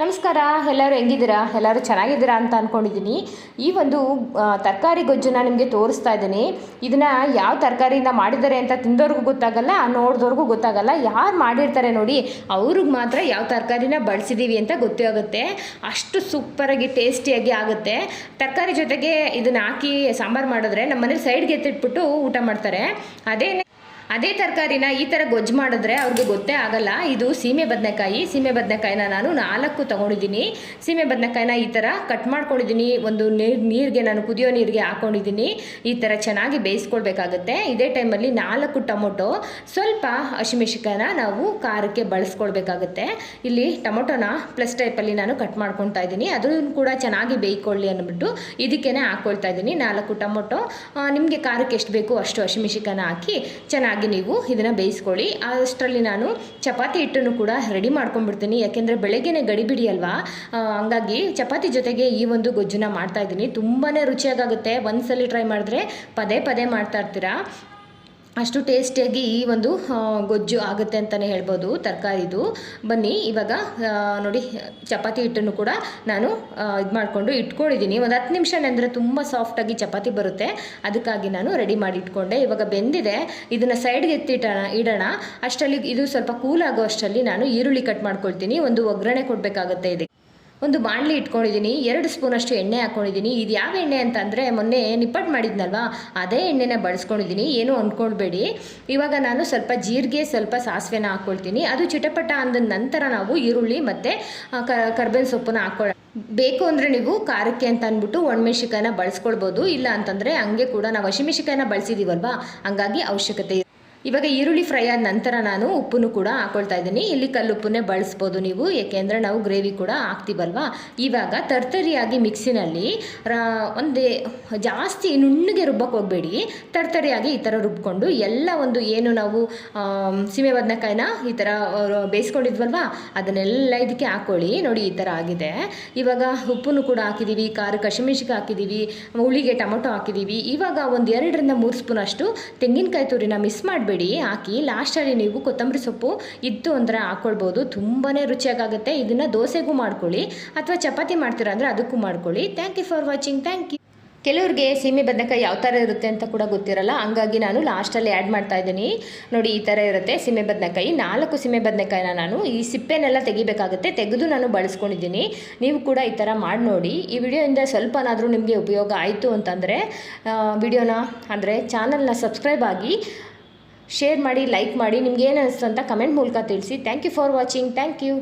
ನಮಸ್ಕಾರ, ಎಲ್ಲರೂ ಹೆಂಗಿದ್ದೀರಾ? ಎಲ್ಲರೂ ಚೆನ್ನಾಗಿದ್ದೀರಾ ಅಂತ ಅಂದ್ಕೊಂಡಿದ್ದೀನಿ ಈ ಒಂದು ತರಕಾರಿ ಗೊಜ್ಜನ್ನು ನಿಮಗೆ ತೋರಿಸ್ತಾ ಇದ್ದೀನಿ. ಇದನ್ನು ಯಾವ ತರಕಾರಿಯಿಂದ ಮಾಡಿದ್ದಾರೆ ಅಂತ ತಿಂದವ್ರಿಗೂ ಗೊತ್ತಾಗಲ್ಲ ನೋಡಿದವ್ರಿಗೂ ಗೊತ್ತಾಗಲ್ಲ. ಯಾರು ಮಾಡಿರ್ತಾರೆ ನೋಡಿ, ಅವ್ರಿಗೆ ಮಾತ್ರ ಯಾವ ತರಕಾರಿನ ಬಳಸಿದ್ದೀವಿ ಅಂತ ಗೊತ್ತೇ ಆಗುತ್ತೆ. ಅಷ್ಟು ಸೂಪರಾಗಿ ಟೇಸ್ಟಿಯಾಗಿ ಆಗುತ್ತೆ. ತರಕಾರಿ ಜೊತೆಗೆ ಇದನ್ನು ಹಾಕಿ ಸಾಂಬಾರು ಮಾಡಿದ್ರೆ ನಮ್ಮ ಮನೇಲಿ ಸೈಡ್ಗೆ ಎತ್ತಿಟ್ಬಿಟ್ಟು ಊಟ ಮಾಡ್ತಾರೆ. ಅದೇ ಅದೇ ತರಕಾರಿನ ಈ ಥರ ಗೊಜ್ಜು ಮಾಡಿದ್ರೆ ಅವ್ರಿಗೆ ಗೊತ್ತೇ ಆಗಲ್ಲ. ಇದು ಸೀಮೆ ಬದನೆಕಾಯಿ. ಸೀಮೆ ಬದನೆಕಾಯಿನ ನಾನು ನಾಲ್ಕು ತೊಗೊಂಡಿದ್ದೀನಿ. ಸೀಮೆ ಬದನೆಕಾಯಿನ ಈ ಥರ ಕಟ್ ಮಾಡ್ಕೊಂಡಿದ್ದೀನಿ. ಒಂದು ನೀರು ನೀರಿಗೆ ನಾನು ಕುದಿಯೋ ನೀರಿಗೆ ಹಾಕ್ಕೊಂಡಿದ್ದೀನಿ ಈ ಥರ ಚೆನ್ನಾಗಿ ಬೇಯಿಸ್ಕೊಳ್ಬೇಕಾಗುತ್ತೆ. ಇದೇ ಟೈಮಲ್ಲಿ ನಾಲ್ಕು ಟೊಮೊಟೊ, ಸ್ವಲ್ಪ ಹಸಿಮೆಣಸಿಕಾಯಿನ ನಾವು ಖಾರಕ್ಕೆ ಬಳಸ್ಕೊಳ್ಬೇಕಾಗುತ್ತೆ. ಇಲ್ಲಿ ಟೊಮೊಟೊನ ಪ್ಲಸ್ ಟೈಪಲ್ಲಿ ನಾನು ಕಟ್ ಮಾಡ್ಕೊತಾ ಇದ್ದೀನಿ. ಅದನ್ನು ಕೂಡ ಚೆನ್ನಾಗಿ ಬೇಯ್ಕೊಳ್ಳಿ ಅಂದ್ಬಿಟ್ಟು ಇದಕ್ಕೇನೆ ಹಾಕ್ಕೊಳ್ತಾ ಇದ್ದೀನಿ. ನಾಲ್ಕು ಟೊಮೊಟೊ. ನಿಮಗೆ ಖಾರಕ್ಕೆ ಎಷ್ಟು ಬೇಕು ಅಷ್ಟು ಹಸಿಮೆಣಸಿಕಾಯಿನ ಹಾಕಿ ಚೆನ್ನಾಗಿ ನೀವು ಇದನ್ನು ಬೇಯಿಸ್ಕೊಳ್ಳಿ. ಅಷ್ಟರಲ್ಲಿ ನಾನು ಚಪಾತಿ ಹಿಟ್ಟನ್ನು ಕೂಡ ರೆಡಿ ಮಾಡ್ಕೊಂಡ್ಬಿಡ್ತೀನಿ. ಯಾಕೆಂದರೆ ಬೆಳಗ್ಗೆನೇ ಗಡಿಬಿಡಿ ಅಲ್ವಾ? ಹಂಗಾಗಿ ಚಪಾತಿ ಜೊತೆಗೆ ಈ ಒಂದು ಗೊಜ್ಜನ್ನ ಮಾಡ್ತಾ ಇದ್ದೀನಿ. ತುಂಬಾ ರುಚಿಯಾಗುತ್ತೆ ಒಂದ್ಸಲಿ ಟ್ರೈ ಮಾಡಿದ್ರೆ ಪದೇ ಪದೇ ಮಾಡ್ತಾ ಇರ್ತೀರಾ? ಅಷ್ಟು ಟೇಸ್ಟಿಯಾಗಿ ಈ ಒಂದು ಗೊಜ್ಜು ಆಗುತ್ತೆ ಅಂತಲೇ ಹೇಳ್ಬೋದು ತರಕಾರಿದು. ಬನ್ನಿ, ಇವಾಗ ನೋಡಿ, ಚಪಾತಿ ಹಿಟ್ಟನ್ನು ಕೂಡ ನಾನು ಇದು ಮಾಡಿಕೊಂಡು ಇಟ್ಕೊಂಡಿದ್ದೀನಿ. ಒಂದು ಹತ್ತು ನಿಮಿಷ ನೆಂದರೆ ತುಂಬ ಸಾಫ್ಟಾಗಿ ಚಪಾತಿ ಬರುತ್ತೆ. ಅದಕ್ಕಾಗಿ ನಾನು ರೆಡಿ ಮಾಡಿ ಇಟ್ಕೊಂಡೆ. ಇವಾಗ ಬೆಂದಿದೆ. ಇದನ್ನು ಸೈಡ್ಗೆ ಎತ್ತಿಟ್ಟ ಇಡೋಣ. ಅಷ್ಟರಲ್ಲಿ ಇದು ಸ್ವಲ್ಪ ಕೂಲ್ ಆಗೋ ಅಷ್ಟರಲ್ಲಿ ನಾನು ಈರುಳ್ಳಿ ಕಟ್ ಮಾಡ್ಕೊಳ್ತೀನಿ. ಒಂದು ಒಗ್ಗರಣೆ ಕೊಡಬೇಕಾಗುತ್ತೆ ಇದಕ್ಕೆ. ಒಂದು ಬಾಣಲಿ ಇಟ್ಕೊಂಡಿದ್ದೀನಿ, ಎರಡು ಸ್ಪೂನಷ್ಟು ಎಣ್ಣೆ ಹಾಕ್ಕೊಂಡಿದ್ದೀನಿ ಇದು ಯಾವ ಎಣ್ಣೆ ಅಂತಂದರೆ ಮೊನ್ನೆ ನಿಪ್ಪಟ್ಟು ಮಾಡಿದ್ನಲ್ವಾ? ಅದೇ ಎಣ್ಣೆನ ಬಳಸ್ಕೊಂಡಿದ್ದೀನಿ. ಏನು ಅಂದ್ಕೊಳ್ಬೇಡಿ. ಇವಾಗ ನಾನು ಸ್ವಲ್ಪ ಜೀರಿಗೆ, ಸ್ವಲ್ಪ ಸಾಸಿವೆನ ಹಾಕ್ಕೊಳ್ತೀನಿ. ಅದು ಚಿಟಪಟ ಅಂದ ನಂತರ ನಾವು ಈರುಳ್ಳಿ ಮತ್ತು ಕರ್ಬೇವಿನ ಸೊಪ್ಪನ್ನ ಹಾಕ್ಕೊಳ್ಳ ಬೇಕು ಅಂದರೆ ನೀವು ಖಾರಕ್ಕೆ ಅಂತ ಅಂದ್ಬಿಟ್ಟು ಒಣಮೆಣ್ಸಿಕಾಯನ್ನ ಬಳಸ್ಕೊಳ್ಬೋದು. ಇಲ್ಲ ಅಂತಂದರೆ ಹಂಗೆ ಕೂಡ ನಾವು ಹಸಿಮೆಣ್ಸಿಕಾಯನ್ನ ಬಳಸಿದ್ದೀವಲ್ವಾ ಹಂಗಾಗಿ ಅವಶ್ಯಕತೆ. ಇವಾಗ ಈರುಳ್ಳಿ ಫ್ರೈ ಆದ ನಂತರ ನಾನು ಉಪ್ಪನ್ನು ಕೂಡ ಹಾಕೊಳ್ತಾ ಇದ್ದೀನಿ. ಇಲ್ಲಿ ಕಲ್ಲುಪ್ಪನ್ನೇ ಬಳಸ್ಬೋದು ನೀವು, ಏಕೆಂದರೆ ನಾವು ಗ್ರೇವಿ ಕೂಡ ಹಾಕ್ತೀವಲ್ವಾ? ಇವಾಗ ತರ್ತರಿಯಾಗಿ ಮಿಕ್ಸಿನಲ್ಲಿ ಒಂದೇ ಜಾಸ್ತಿ ನುಣ್ಣಗೆ ರುಬ್ಬಕ್ಕೆ ಹೋಗಬೇಡಿ. ತರ್ತರಿಯಾಗಿ ಈ ಥರ ರುಬ್ಕೊಂಡು ಎಲ್ಲ ಒಂದು ಏನು ನಾವು ಸೀಮೆ ಬದನೆಕಾಯಿನ ಈ ಥರ ಬೇಯಿಸ್ಕೊಂಡಿದ್ವಲ್ವಾ? ಅದನ್ನೆಲ್ಲ ಇದಕ್ಕೆ ಹಾಕ್ಕೊಳ್ಳಿ ನೋಡಿ ಈ ಥರ ಆಗಿದೆ. ಇವಾಗ ಉಪ್ಪನ್ನು ಕೂಡ ಹಾಕಿದ್ದೀವಿ ಖಾರಕ್ಕೆ ಕಶಮಿಶಿಗೆ ಹಾಕಿದ್ದೀವಿ ಹುಳಿಗೆ ಟೊಮೊಟೊ ಹಾಕಿದ್ದೀವಿ. ಇವಾಗ ಒಂದು ಎರಡರಿಂದ ಮೂರು ಸ್ಪೂನ್ ಅಷ್ಟು ತೆಂಗಿನಕಾಯಿ ತುರಿನ ಮಿಸ್ ಮಾಡಬೇಡಿ. ಹಾಕಿ ಲಾಸ್ಟಲ್ಲಿ ನೀವು ಕೊತ್ತಂಬರಿ ಸೊಪ್ಪು ಇತ್ತು ಅಂದರೆ ಹಾಕ್ಕೊಳ್ಬೋದು ತುಂಬಾ ರುಚಿಯಾಗುತ್ತೆ ಇದನ್ನು ದೋಸೆಗೂ ಮಾಡ್ಕೊಳ್ಳಿ. ಅಥವಾ ಚಪಾತಿ ಮಾಡ್ತೀರ ಅಂದರೆ ಅದಕ್ಕೂ ಮಾಡ್ಕೊಳ್ಳಿ. Thank you for watching thank you ಕೆಲವ್ರಿಗೆ ಸೀಮೆ ಬದನೆಕಾಯಿ ಯಾವ ಥರ ಇರುತ್ತೆ ಅಂತ ಕೂಡ ಗೊತ್ತಿರಲ್ಲ. ಹಂಗಾಗಿ ನಾನು ಲಾಸ್ಟಲ್ಲಿ ಆ್ಯಡ್ ಮಾಡ್ತಾ ಇದ್ದೀನಿ. ನೋಡಿ, ಈ ಥರ ಇರುತ್ತೆ ಸೀಮೆ ಬದನೆಕಾಯಿ ನಾಲ್ಕು ಸೀಮೆ ಬದನೆಕಾಯಿನ ನಾನು ಈ ಸಿಪ್ಪೆನೆಲ್ಲ ತೆಗಿಬೇಕಾಗುತ್ತೆ. ತೆಗೆದು ನಾನು ಬಳಸ್ಕೊಂಡಿದ್ದೀನಿ. ನೀವು ಕೂಡ ಈ ಥರ ಮಾಡಿ ನೋಡಿ. ಈ ವಿಡಿಯೋಯಿಂದ ಸ್ವಲ್ಪನಾದರೂ ನಿಮಗೆ ಉಪಯೋಗ ಆಯಿತು ಅಂತಂದರೆ ವಿಡಿಯೋನ ಅಂದರೆ ಚಾನಲ್ನ ಸಬ್ಸ್ಕ್ರೈಬ್ ಆಗಿ ಶೇರ್ ಮಾಡಿ ಲೈಕ್ ಮಾಡಿ, ನಿಮ್ಗೆ ಏನು ಅನಿಸ್ತು ಅಂತ ಕಮೆಂಟ್ ಮೂಲಕ ತಿಳಿಸಿ. Thank you for watching thank you